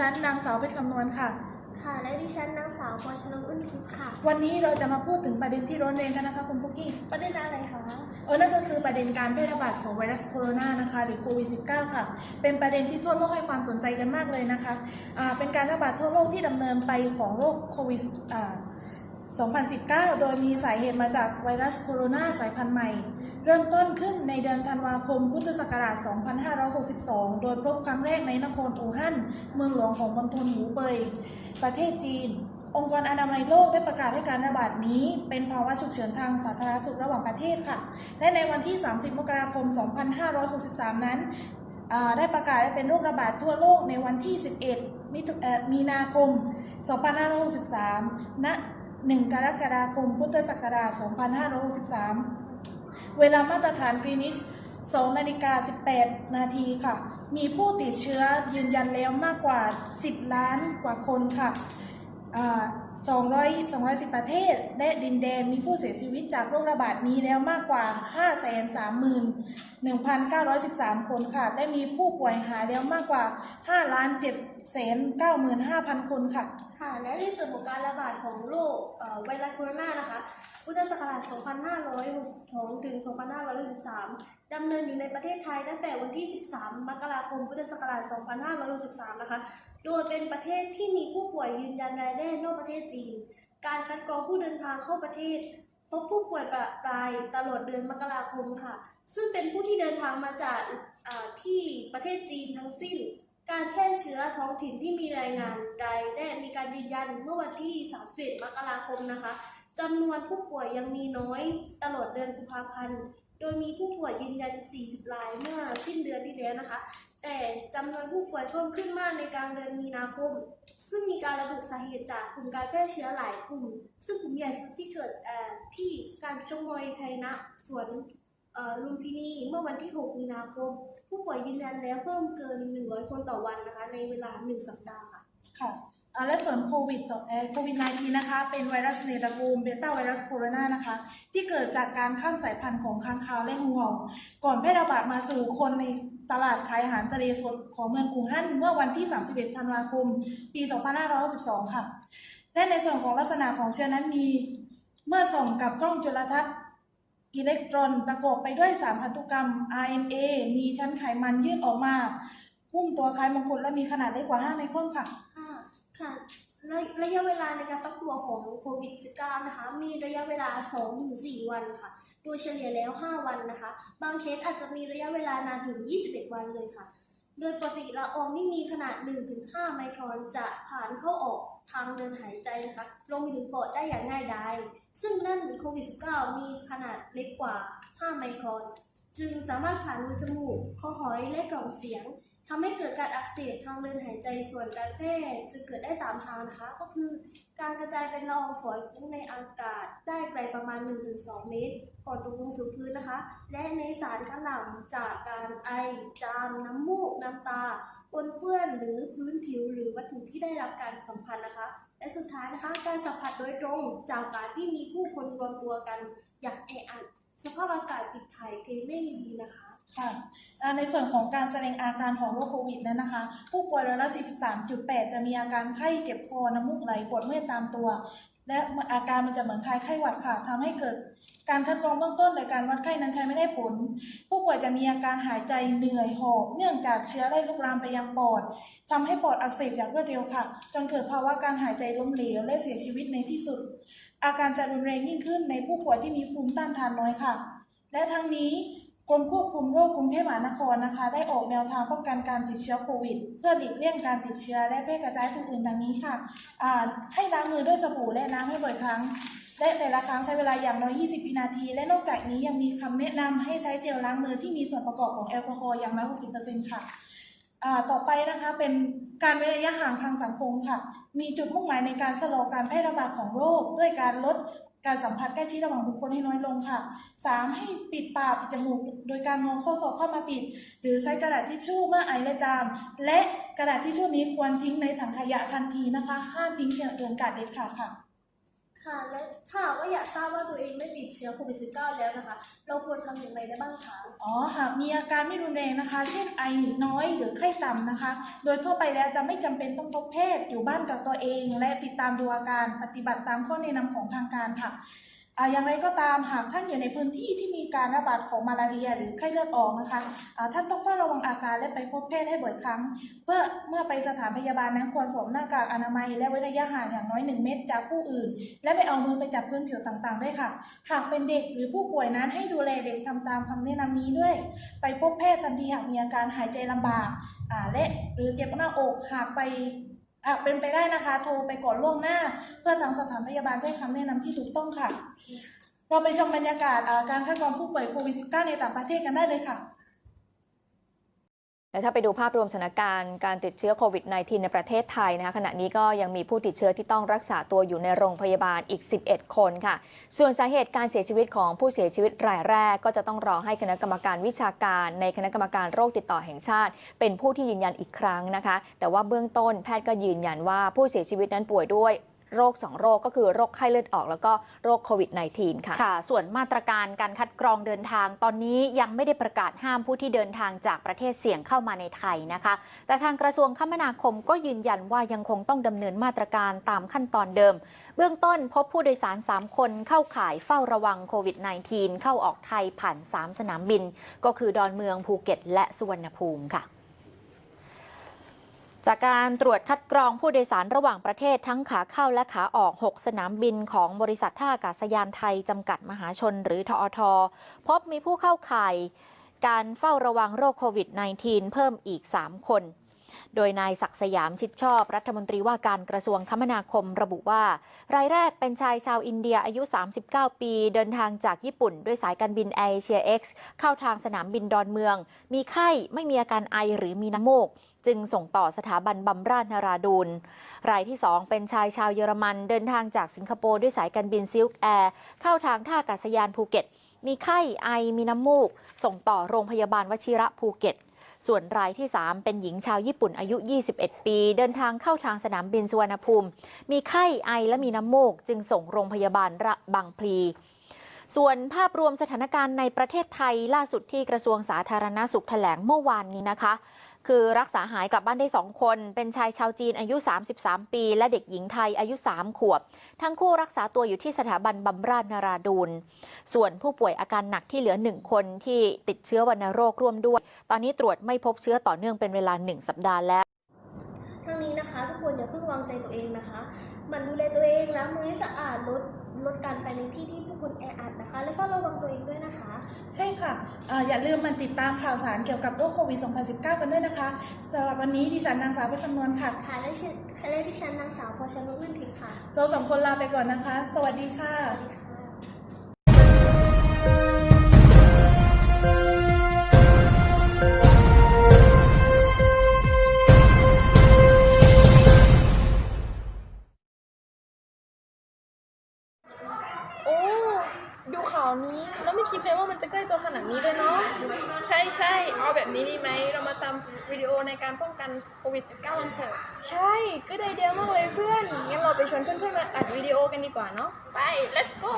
ฉันนางสาวเพชรคำนวณค่ะ ค่ะ และดิฉันนางสาวพรชนกอุ่นทิพย์ค่ะ วันนี้เราจะมาพูดถึงประเด็นที่ร้อนแรงกันนะคะคุณปุ๊กกี้ ประเด็นอะไรคะ เออ นั่นก็คือประเด็นการแพร่ระบาดของไวรัสโคโรนานะคะหรือโควิด -19 ค่ะ เป็นประเด็นที่ทั่วโลกให้ความสนใจกันมากเลยนะคะ อ่า เป็นการระบาดทั่วโลกที่ดำเนินไปของโรคโควิดอ่า 2019 โดยมีสาเหตุมาจากไวรัสโคโรนาสายพันธุ์ใหม่ เริ่มต้นขึ้นในเดือนธันวาคมพุทธศักราช 2562 โดยพบครั้งแรกในนครอู่ฮั่น เมืองหลวงของมณฑลหูเบย ประเทศจีน องค์กรอนามัยโลกได้ประกาศให้การระบาดนี้ เป็นภาวะฉุกเฉินทางสาธารณสุขระหว่างประเทศค่ะ และในวันที่ 30 มกราคม 2563 นั้นได้ประกาศให้เป็นโรคระบาดทั่วโลกในวันที่ 11 มีนาคม 2563 ณ 1 กรกฎาคม พุทธศักราช 2563 เวลามาตรฐานกรีนิช2นาฬิกา 18 นาทีค่ะ มีผู้ติดเชื้อยืนยันแล้วมากกว่า 10 ล้านกว่าคนค่ะ 200 210 ประเทศ และดินแดนมีผู้เสียชีวิตจากโรคระบาดนี้แล้วมากกว่า 531,913 คนค่ะ และมีผู้ป่วยหายแล้วมากกว่า 5,795,000 คนค่ะ ค่ะ และในส่วนของการระบาดของโรคไวรัสโคโรนานะคะ พุทธศักราช 2562 ถึง 2563 ดำเนินอยู่ในประเทศไทยตั้งแต่วันที่ 13 มกราคม พุทธศักราช 2563 นะคะ โดยเป็นประเทศที่มีผู้ป่วยยืนยันรายแรกนอกประเทศจีน การคัดกรองผู้เดินทางเข้าประเทศ พบผู้ป่วยประปรายตลอดเดือนมกราคมค่ะ ซึ่งเป็นผู้ที่เดินทางมาจากที่ประเทศจีนทั้งสิ้น การแพร่เชื้อท้องถิ่นที่มีรายงานรายแรกมีการยืนยันเมื่อวันที่ 31 มกราคมนะคะจำนวนผู้ป่วยยังมีน้อยตลอดเดือนกุมภาพันธ์ โดยมีผู้ป่วยยืนยัน 40 รายเมื่อสิ้นเดือนที่แล้วนะคะ แต่จำนวนผู้ป่วยเพิ่มขึ้นมากในกลางเดือนมีนาคม ซึ่งมีการระบุสาเหตุจากกลุ่มการแพร่เชื้อหลายกลุ่ม ซึ่งกลุ่มใหญ่สุดที่เกิดที่การชงมอยไทยนะสวนลุมพินีเมื่อวันที่ 6 มีนาคม ผู้ป่วยยืนยันแล้วเพิ่มเกิน 100 คนต่อวันนะคะ ในเวลา 1 สัปดาห์ค่ะค่ะ และส่วนโควิดสองเอ่อโควิด -19 นะคะ เป็นไวรัสในตระกูลเบต้าไวรัสโคโรนานะคะ ที่เกิดจากการข้ามสายพันธุ์ของค้างคาวและงูเห่าก่อนแพร่ระบาดมาสู่คนในตลาดขายอาหารทะเลสดของเมืองอู่ฮั่นเมื่อวันที่ 31 ธันวาคม ปี 2562 ค่ะ และในส่วนของลักษณะของเชื้อนั้นมี เมื่อส่องกับกล้องจุลทรรศน์อิเล็กตรอนประกอบไปด้วยสารพันธุกรรม RNA มีชั้นไขมันยื่นออกมา หุ้มตัวคล้ายมงกุฎและมีขนาดเล็กกว่า 5 ไมครอนค่ะ ค่ะระระยะเวลาในการฟักตัวของโควิด -19 นะคะ มีระยะเวลา 2-4 วันค่ะ โดยเฉลี่ยแล้ว 5 วันนะคะ บางเคสอาจจะมีระยะเวลานานถึง 21 วันเลยค่ะ โดยปกติละอองที่มีขนาด 1-5 ไมครอนจะผ่านเข้าออกทางเดินหายใจนะคะลงไปถึงปอดได้อย่างง่ายดาย ซึ่งนั่นโควิด -19 มีขนาดเล็กกว่า 5 ไมครอน จึงสามารถผ่านรูจมูกคอหอยและกล่องเสียง ทำให้เกิดการอักเสบทางเดินหายใจส่วนการแพร่จะเกิดได้ 3 ทางนะคะ ก็คือ การกระจายเป็นละอองฝอยฟุ้งในอากาศได้ไกลประมาณ 1-2 เมตร ก่อนตกลงสู่พื้นนะคะ และในสารกระหน่ำจากการไอ จาม น้ำมูก น้ำตาปนเปื้อนหรือพื้นผิวหรือวัตถุที่ได้รับการสัมผัสนะคะ และสุดท้ายนะคะการสัมผัสโดยตรงจากการที่มีผู้คนรวมตัวกันอย่างแออัดสภาพอากาศติดถ่ายเทไม่ดีนะคะ ค่ะในส่วนของการแสดงอาการของโรคโควิดนั้นนะคะ ผู้ป่วยร้อยละ43.8 จะมีอาการไข้เจ็บคอ น้ำมูกไหล ปวดเมื่อยตามตัว และอาการมันจะเหมือนคล้ายไข้หวัดค่ะทำให้เกิดการคัดกรองเบื้องต้นโดยการวัดไข้นั้นใช้ไม่ได้ผล ผู้ป่วยจะมีอาการหายใจเหนื่อยหอบเนื่องจากเชื้อได้ลุกลามไปยังปอดทำให้ปอดอักเสบอย่างรวดเร็วค่ะ จนเกิดภาวะการหายใจล้มเหลวและเสียชีวิตในที่สุด อาการจะรุนแรงยิ่งขึ้นในผู้ป่วยที่มีภูมิต้านทานน้อยค่ะ และทั้งนี้ กรมควบคุมโรคกรุงเทพมหานครนะคะ ได้ออกแนวทางป้องกันการติดเชื้อโควิด เพื่อหลีกเลี่ยงการติดเชื้อและแพร่กระจายผู้อื่นดังนี้ค่ะให้ล้างมือด้วยสบู่และน้ำให้บ่อยครั้ง และแต่ละครั้งใช้เวลาอย่างน้อย 20 วินาที และนอกจากนี้ยังมีคำแนะนำให้ใช้เจลล้างมือที่มีส่วนประกอบของแอลกอฮอล์อย่างน้อย 60%ค่ะต่อไปนะคะเป็นการเว้นระยะห่างทางสังคมค่ะ มีจุดมุ่งหมายในการชะลอการแพร่ระบาดของโรค ด้วยการลด การสัมผัสใกล้ชิดระหว่างบุคคลให้น้อยลงค่ะ 3. ให้ปิดปากปิดจมูก โดยการงอข้อศอกเข้ามาปิด หรือใช้กระดาษทิชชู่เมื่อไอและจาม และกระดาษทิชชู่นี้ควรทิ้งในถังขยะทันทีนะคะ ห้ามทิ้งเกินกาดเด็ดขาดค่ะ ค่ะ และถ้าว่าอยากทราบว่าตัวเองไม่ติดเชื้อโควิด -19 แล้วนะคะ เราควรทำอย่างไรได้บ้างคะ อ๋อหากมีอาการไม่รุนแรงนะคะ เช่นไอน้อยหรือไข้ต่ำนะคะ โดยทั่วไปแล้วจะไม่จำเป็นต้องพบแพทย์อยู่บ้านกับตัวเอง และติดตามดูอาการปฏิบัติตามข้อแนะนำของทางการค่ะ ออย่างไรก็ตามหากท่านอยู่ในพื้นที่ที่มีการระบาดของมาลาเรีย หรือไข้เลือดออกนะคะท่านต้องเฝ้าระวังอาการและไปพบแพทย์ให้บ่อยครั้ง เพื่อเมื่อไปสถานพยาบาลนั้นควรสวมหน้ากากอนามัย และเว้นระยะห่างอย่างน้อย 1 เมตรจากผู้อื่น และไม่เอามือไปจับพื้นผิวต่างๆด้วยค่ะ หากเป็นเด็กหรือผู้ป่วยนั้นให้ดูแลเด็กทำตามคำแนะนำนี้ด้วย ไปพบแพทย์ทันทีหากมีอาการหายใจลำบากและหรือเจ็บหน้าอกหากไป เป็นไปได้นะคะ โทรไปก่อนล่วงหน้า เพื่อทางสถานพยาบาลให้คำแนะนำที่ถูกต้องค่ะ เราไปชมบรรยากาศอ่าการคัดกรองผู้ป่วยโควิด -19 ในต่างประเทศกันได้เลยค่ะ และถ้าไปดูภาพรวมสถานการณ์การติดเชื้อโควิด -19 ในประเทศไทยนะคะขณะนี้ก็ยังมีผู้ติดเชื้อที่ต้องรักษาตัวอยู่ในโรงพยาบาลอีก 11 คนค่ะ ส่วนสาเหตุการเสียชีวิตของผู้เสียชีวิตรายแรก ก็จะต้องรอให้คณะกรรมการวิชาการ ในคณะกรรมการโรคติดต่อแห่งชาติ เป็นผู้ที่ยืนยันอีกครั้งนะคะ แต่ว่าเบื้องต้นแพทย์ก็ยืนยันว่าผู้เสียชีวิตนั้นป่วยด้วย โรค 2 โรคก็คือโรคไข้เลือดออก แล้วก็โรคโควิด -19 ค่ะค่ะ ส่วนมาตรการการคัดกรองเดินทาง ตอนนี้ยังไม่ได้ประกาศห้ามผู้ที่เดินทางจากประเทศเสี่ยงเข้ามาในไทยนะคะ แต่ทางกระทรวงคมนาคมก็ยืนยันว่ายังคงต้องดำเนินมาตรการตามขั้นตอนเดิม เบื้องต้นพบผู้โดยสาร 3 คนเข้าข่ายเฝ้าระวังโควิด -19 เข้าออกไทยผ่าน 3 สนามบิน ก็คือดอนเมืองภูเก็ต และสุวรรณภูมิค่ะ จากการตรวจคัดกรองผู้โดยสารระหว่างประเทศทั้งขาเข้าและขาออก 6 สนามบินของบริษัทท่าอากาศยานไทย จำกัดมหาชนหรือทอท พบมีผู้เข้าข่ายการเฝ้าระวังโรคโควิด -19 เพิ่มอีก 3 คน โดยนายศักดิ์สยามชิดชอบ รัฐมนตรีว่าการกระทรวงคมนาคมระบุว่า รายแรกเป็นชายชาวอินเดียอายุ 39 ปี เดินทางจากญี่ปุ่น ด้วยสายการบินแอร์เอเชีย X เข้าทางสนามบินดอนเมือง มีไข้ไม่มีอาการไอหรือมีน้ำมูก จึงส่งต่อสถาบันบำราศนาราดูนรายที่ 2 เป็นชายชาวเยอรมันเดินทางจากสิงคโปร์ด้วยสายการบินซิลค์แอร์เข้าทางท่าอากาศยานภูเก็ตมีไข้ไอมีน้ำมูก ส่งต่อโรงพยาบาลวชิระภูเก็ต ส่วนรายที่ 3 เป็นหญิงชาวญี่ปุ่นอายุ 21 ปี เดินทางเข้าทางสนามบินสุวรรณภูมิ มีไข้ไอและมีน้ำมูก จึงส่งโรงพยาบาลระบางพลีส่วนภาพรวมสถานการณ์ในประเทศไทยล่าสุดที่กระทรวงสาธารณาสุขแถลงเมื่อวานนี้นะคะ คือรักษาหายกลับบ้านได้ 2 คน เป็นชายชาวจีนอายุ 33 ปี และเด็กหญิงไทยอายุ 3 ขวบ ทั้งคู่รักษาตัวอยู่ที่สถาบันบำราศนาราดูน ส่วนผู้ป่วยอาการหนักที่เหลือ 1 คนที่ติดเชื้อวัณโรคร่วมด้วย ตอนนี้ตรวจไม่พบเชื้อต่อเนื่องเป็นเวลา 1 สัปดาห์แล้วทั้งนี้นะคะ ทุกคนอย่าเพิ่งวางใจตัวเองนะคะ มันดูแลตัวเองล้างมือให้สะอาดลด ลดการไปในที่ที่ผู้คนแออัดนะคะ และเฝ้าระวังตัวเองด้วยนะคะ ใช่ค่ะอ่าอย่าลืมมันติดตามข่าวสารเกี่ยวกับโรคโควิด 2019 กันด้วยนะคะสำหรับวันนี้ดิฉันนางสาวเพชรคำนวณค่ะ ค่ะและฉันและที่ฉันนางสาวพอชนุกนั่นผิดค่ะ เราสองคนลาไปก่อนนะคะ สวัสดีค่ะ สวัสดีค่ะ ดูข่าวนี้แล้วไม่คิดเลยว่ามันจะใกล้ตัวขนาดนี้เลยเนาะใช่ใช่เอาแบบนี้ดีไหมเรามาทำวิดีโอในการป้องกันโควิด -19 กันเถอะใช่ก็ได้ไอเดียมากเลยเพื่อนงั้นเราไปชวนเพื่อนๆมาอัดวิดีโอกันดีกว่าเนาะไป let's go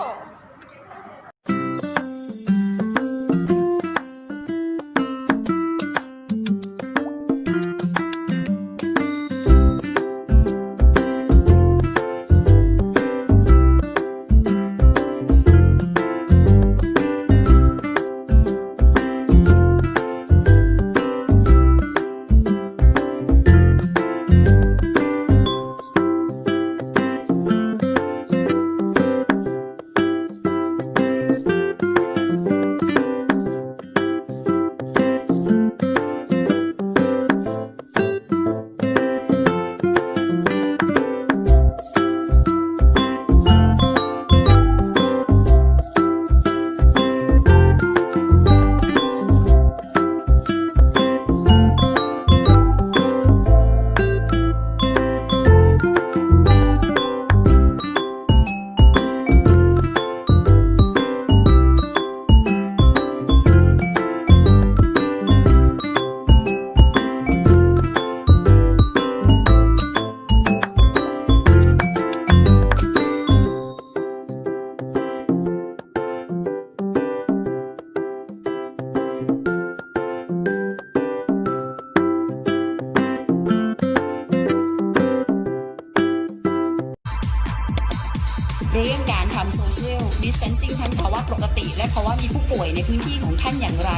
ี่ยงการทำโซเชียลดิสเทนซิ่งทั้งภาวะปกติ และภาวะมีผู้ป่วยในพื้นที่ของท่านอย่างไร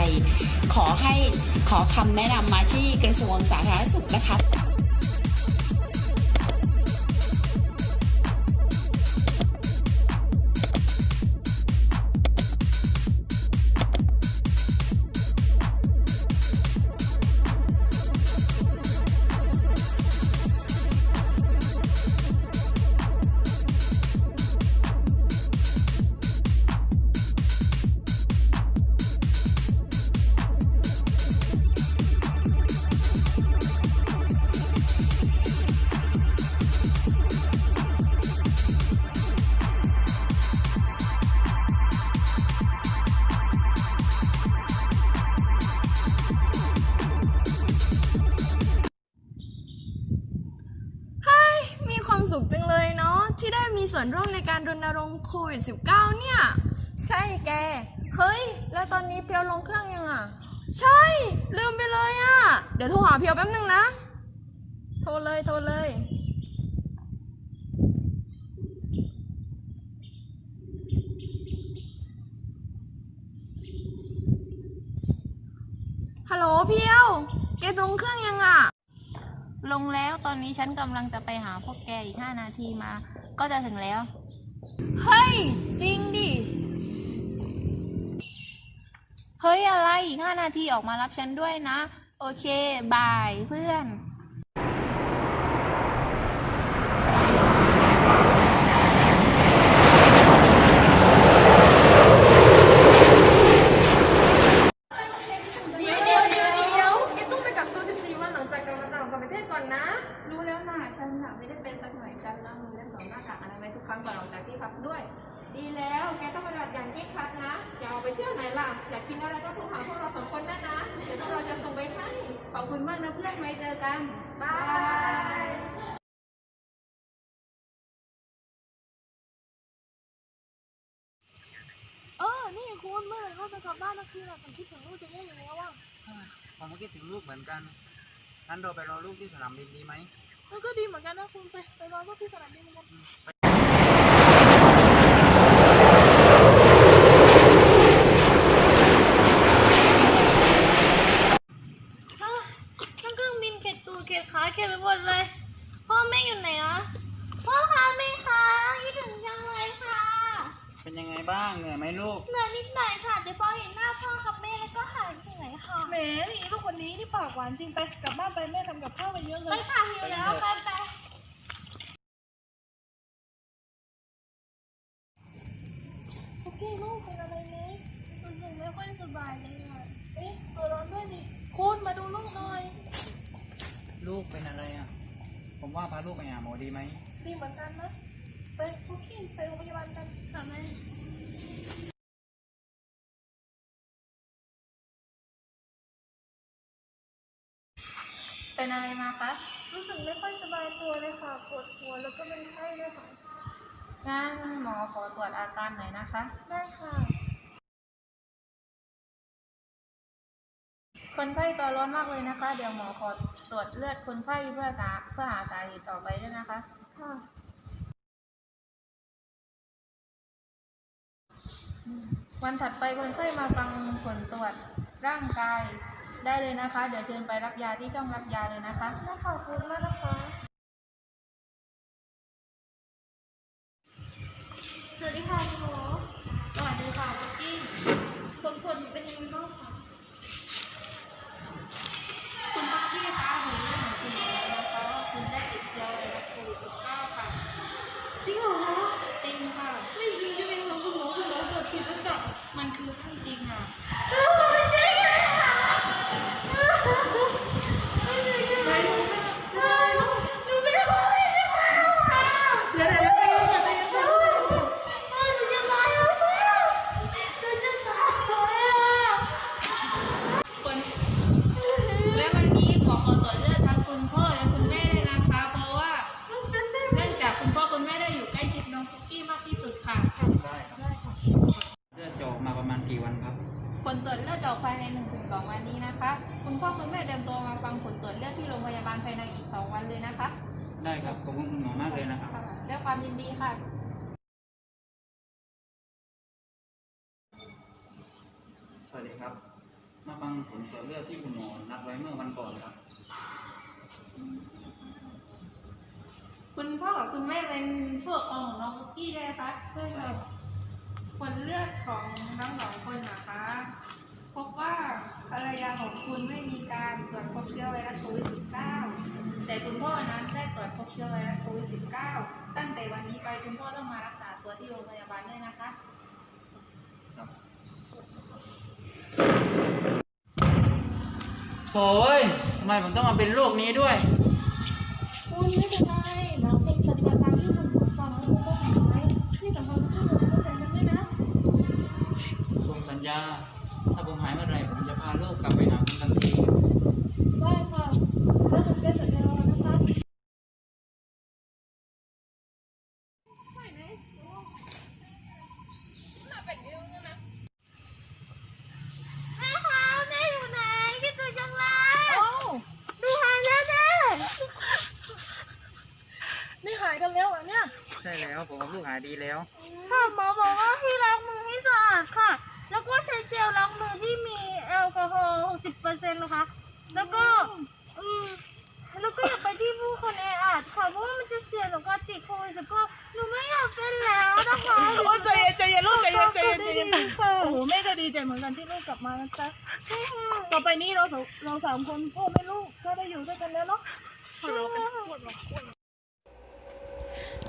ขอให้ขอคำแนะนำมาที่กระทรวงสาธารณสุขนะคะ นี้เพียวลงเครื่องยังอะ ใช่ ลืมไปเลยอะ เดี๋ยวโทรหาเพียวแป๊บนึงนะ โทรเลยโทรเลย ฮัลโหลเพียว แกตรงเครื่องยังอะ ลงแล้วตอนนี้ฉันกำลังจะไปหาพวกแกอีก 5 นาทีมา ก็จะถึงแล้ว เฮ้ย จริงดิ เฮ้ยอะไรอีก5นาทีออกมารับฉันด้วยนะ โอเค บายเพื่อน เดี๋ยวเดี๋ยวเดี๋ยวเดี๋ยวแกต้องไปกักตัว14วันหลังจากกลับมาต่างประเทศก่อนนะ รู้แล้วนะฉันน่ะไม่ได้เป็นสักหน่อยฉันล้างมือและสวมหน้ากากอนามัยทุกครั้งก่อนออกจากที่พักด้วย ดีแล้ว แกต้องปฏิบัติอย่างเคร่งครัดนะ อยากออกไปเที่ยวไหนล่ะ อยากกินอะไรก็โทรหาพวกเราสองคนได้นะ เดี๋ยวพวกเราจะส่งไปให้ ขอบคุณมากนะเพื่อนไว้เจอกัน บาย เออ นี่คุณเมื่อไหร่เราจะกลับบ้านนะคือเราผมคิดถึงลูกจะแย่อยู่แล้วอะ ผมก็คิดถึงลูกเหมือนกันงั้นเราไปรอลูกที่สนามบินดีไหมมันก็ดีเหมือนกันนะคุณไปไปรอลูกที่สนามบินกันกันครื่องบินเข็ดตูดเข็ดขาเข็ดไปหมดเลย พ่อแม่อยู่ไหนอะพ่อคะแม่คะคิดถึงจังเลยค่ะ เป็นยังไงบ้าง เหนื่อยไหมลูก เหนื่อยนิดหน่อยค่ะเดี๋ยวพอเห็นหน้าพ่อกับแม่แล้วก็หายเหนื่อยค่ะ แหมนี่ลูกคนนี้นี่ปากหวานจริงไปกลับบ้านไปแม่ทำกับข้าวไปเยอะเล ไป ย ค่ะหิวแล้วไปไป ทุกที่ลูกเป็นอะไรไหม รู้สึกไม่ค่อยสบายเลยค่ะ เอ๊ะตัวร้อนด้วยนี่คุณมาดูลูกหน่อย ลูกเป็นอะไรอะ ผมว่าพาลูกไปหาหมอดีไหม ดีเหมือนกันนะไปทุกที่ไปโรงพยาบาลกัน ค่ะแม่ เป็นอะไรมาคะรู้สึกไม่ค่อยสบายตัวเลยค่ะ ปวดหัวแล้วก็เป็นไข้ด้วยค่ะ งั้นหมอขอตรวจอาการหน่อยนะคะ ได้ค่ะ คนไข้ตัวร้อนมากเลยนะคะ เดี๋ยวหมอขอตรวจเลือดคนไข้เพื่อหาเพื่อหาสาเหตุต่อไปด้วยนะคะ ค่ะ วันถัดไปคนไข้มาฟังผลตรวจร่างกาย ได้เลยนะคะ เดี๋ยวเชิญไปรับยาที่ช่องรับยาเลยนะคะน่าขอบคุณมากนะคะ สวัสดีค่ะคุณหมอสวัสดี จเลือดจะออกภายใน1-2วันนี้นะคะ คุณพ่อคุณแม่เตรียมตัวมาฟังผลตรวจเลือดที่โรงพยาบาลภายในอีก 2 วันเลยนะคะ ได้ครับขอบคุณคุณหมอมากเลยนะครับด้วยความยินดีค่ะสวัสดีครับ มาฟังผลตรวจเลือดที่คุณหมอนัดไว้เมื่อวันก่อนครับ คุณพ่อกับคุณแม่เป็นผู้ปกองของน้องคุกกี้ได้ไหมคะใช่ครับผลเลือดของน้องสองคน พบเชื้อไวรัสโควิด -19 แต่คุณพ่อนั้นได้ตรวจพบเชื้อไวรัสโควิด -19 ตั้งแต่วันนี้ไปคุณพ่อต้องมารักษาตัวที่โรงพยาบาลด้วยนะคะโอ้ยทำไมผมต้องมาเป็นโรคนี้ด้วย คุณไม่เป็นไรเราเป็นปฏิบัติตามที่คุณบอกฟังแล้วคุณก็ทำไว้ที่สำคัญช่วยเหลือผู้อื่นกันด้วยนะผมสัญญาถ้าผมหายเมื่อไหร่ผมจะพาลูกกลับไปหาคุณทันที ได้ค่ะแล้วถึงได้สัญญาแล้วนะคะ แม่คะแม่อยู่ไหนคิดถึงจังเลยดูหายแล้วแม่ นี่หายกันแล้วเหรอเนี่ย ใช่แล้วผมกับลูกหายดีแล้ว ค่ะหมอบอกว่าให้ล้างมือให้สะอาดค่ะ แล้วก็ใช้เจลล้างมือที่มีแอลกอฮอล์60%นะคะ แล้วก็อืมแล้วก็อย่าไปที่ผู้คนแออัดค่ะ เพราะว่ามันจะเสี่ยงต่อการติดโควิดแล้วก็หนูไม่อยากเป็ นแล้วนะคะโอ้ยใจเย็นใจเย็นลูกใจเย็นใจเย็นใจเย็นค่ะโอ้โหแม่ก็ดีใจเหมือนกันที่ลูกกลับมานะจ๊ะต่อไปนี้เราสองเราสามคนพ่อแม่ลูกก็ได้อยู่ด้วยกันแล้วเนาะ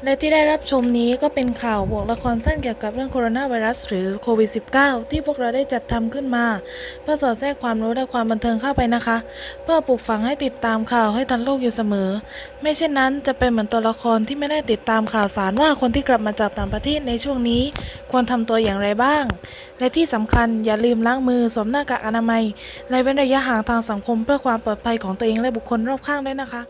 และที่ได้รับชมนี้ก็เป็นข่าวบวกละครสั้นเกี่ยวกับเรื่องโคโรนาไวรัสหรือโควิด -19 ที่พวกเราได้จัดทำขึ้นมา เพื่อสอดแทรกความรู้และความบันเทิงเข้าไปนะคะ เพื่อปลูกฝังให้ติดตามข่าวให้ทันโลกอยู่เสมอ ไม่เช่นนั้นจะเป็นเหมือนตัวละครที่ไม่ได้ติดตามข่าวสารว่าคนที่กลับมาจากต่างประเทศในช่วงนี้ ควรทำตัวอย่างไรบ้าง และที่สำคัญอย่าลืมล้างมือสวมหน้ากากอนามัยและเว้นระยะห่างทางสังคมเพื่อความปลอดภัยของตัวเองและบุคคลรอบข้างด้วยนะคะ